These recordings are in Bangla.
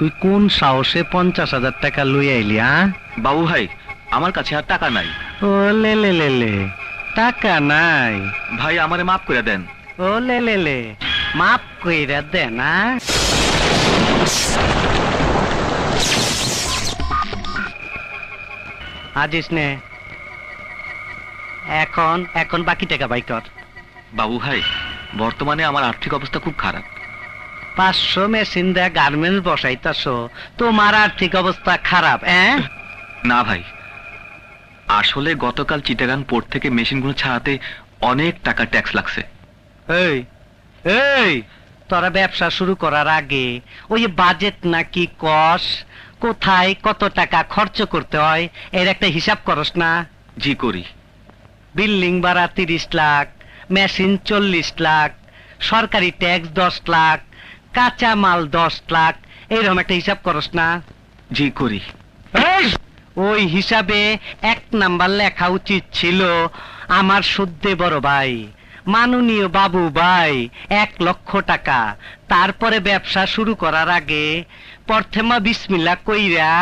তুই কোন সাহসে পঞ্চাশ হাজার টাকা লই আইলি হ্যাঁ বাবু ভাই আমার কাছে আর টাকা নাই। ও লে লে লে লে। টাকা নাই। ভাই আমারে মাফ করে দেন। ও লে লে লে। মাপ কইরা দেন না আজিস নে। এখন এখন বাকি টাকা বাই কর। বাবু ভাই বর্তমানে আমার আর্থিক অবস্থা খুব খারাপ। পাঁচশো মেশিন দেয়া গার্মেন্টস বসাইতাছ। তোমার আর্থিক অবস্থা খারাপ হ্যাঁ না ভাই। আসলে গতকাল চিটাগাং পোর্ট থেকে মেশিনগুলো ছাড়াতে অনেক টাকা ট্যাক্স লাগছে। এই এই তোরা ব্যবসা শুরু করার আগে ওই বাজেট নাকি কস? কোথায় কত টাকা খরচ করতে হয়? এর একটা হিসাব করস না। জি করি। বিল্ডিং ভাড়া তিরিশ লাখ মেশিন চল্লিশ লাখ সরকারি ট্যাক্স দশ লাখ কাঁচা মাল দশ লাখ এরকম একটা হিসাব করস না। জি করি। ওই হিসাবে এক নাম্বার লেখা উচিত ছিল আমার সদ্যে বড় ভাই মাননীয় বাবু ভাই এক লক্ষ টাকা। তারপরে ব্যবসা শুরু করার আগে প্রথমা বিসমিল্লা কইরা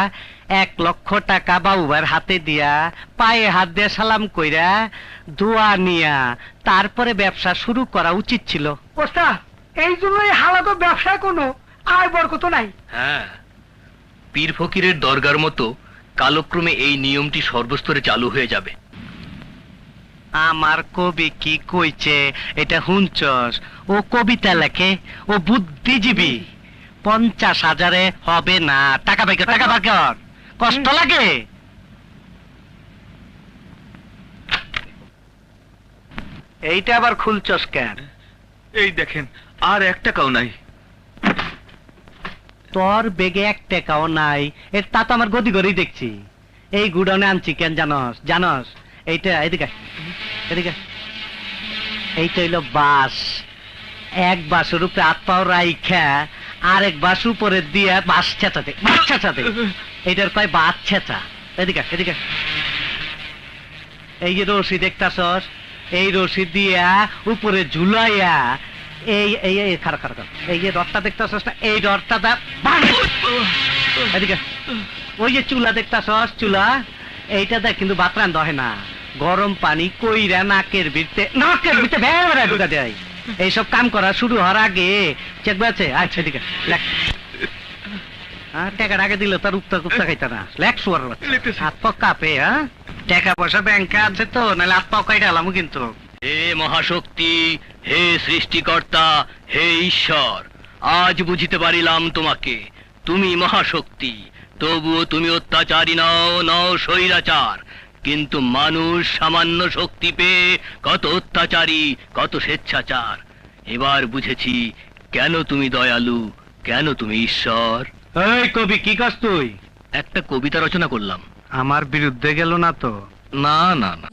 এক লক্ষ টাকা বাবু ভাইয়ের হাতে দিয়া পায়ে হাত দিয়ে সালাম কইরা দোয়া নিয়া তারপরে ব্যবসা শুরু করা উচিত ছিল। ওস্তাদ এই জন্যই হালাত ব্যবসায় কোনো আয় বরকত নাই। হ্যাঁ পীর ফকিরের দরগার মতো কালক্রমে এই নিয়মটি সর্বস্তরে চালু হয়ে যাবে। আমার কবি কি কইছে এটা হুঞ্চস ও কবিতা লেখে ও বুদ্ধিজীবী। পঞ্চাশ হাজারে হবে না। টাকা পাইকর টাকা পাইকর কষ্ট লাগে? এইটা আবার খুলছস কেন? এই দেখেন আর এক টাকাও নাই। তোর বেগে এক টাকাও নাই। এর তা তো আমার গদি গড়ি দেখছি। এই গুডাউনে আনছি কেন জানস? জানস? এইটা, এদিকে এদিকে এইটা হইল বাস এক বাসের উপরে হাত পাও রাইখা, আরেক বাস উপরে দিয়ে বাস ছেঁচাতে বাস ছেঁচাতে। এইটার কয় বাস ছেঁচা? এদিকে এদিকে এই যে রশি দেখতাছস, এই রশি দিয়া উপরে ঝুলাইয়া এই এই এই খারাপ খারাপ এই যে রথটা দেখতাছস না এই রথটা দা! এদিকে। ওই যে চুলা দেখতাছস চুলা এইটা দেখ কিন্তু বাতরান দহে না। গরম পানি কইরা নাকের ভিতরে নাকের ভেড়া ঢুকা দেয় এইসব কাম করা শুরু হওয়ার আগে চেক আছে আচ্ছা এদিকে লেখ। হ্যাঁ টাকার আগে দিলে তার কুপ্তা খাইতা না। লেখ শুয়ার হাত পা কাঁপে হ্যাঁ? টাকা পয়সা ব্যাংকে আছে তো নাহলে হাত পাও কাইটা আলামু কিন্তু। হে মহাশক্তি হে সৃষ্টিকর্তা হে ঈশ্বর আজ বুঝিতে পারিলাম তোমাকে। তুমি মহাশক্তি তবুও তুমি অত্যাচারী নও নও স্বৈরাচার। কিন্তু মানুষ সামান্য শক্তি পেয়ে কত অত্যাচারী কত স্বেচ্ছাচার। এবার বুঝেছি কেন তুমি দয়ালু কেন তুমি ঈশ্বর। এই কবি কি কাজ তুই? একটা কবিতা রচনা করলাম। আমার বিরুদ্ধে গেল না তো? না না না।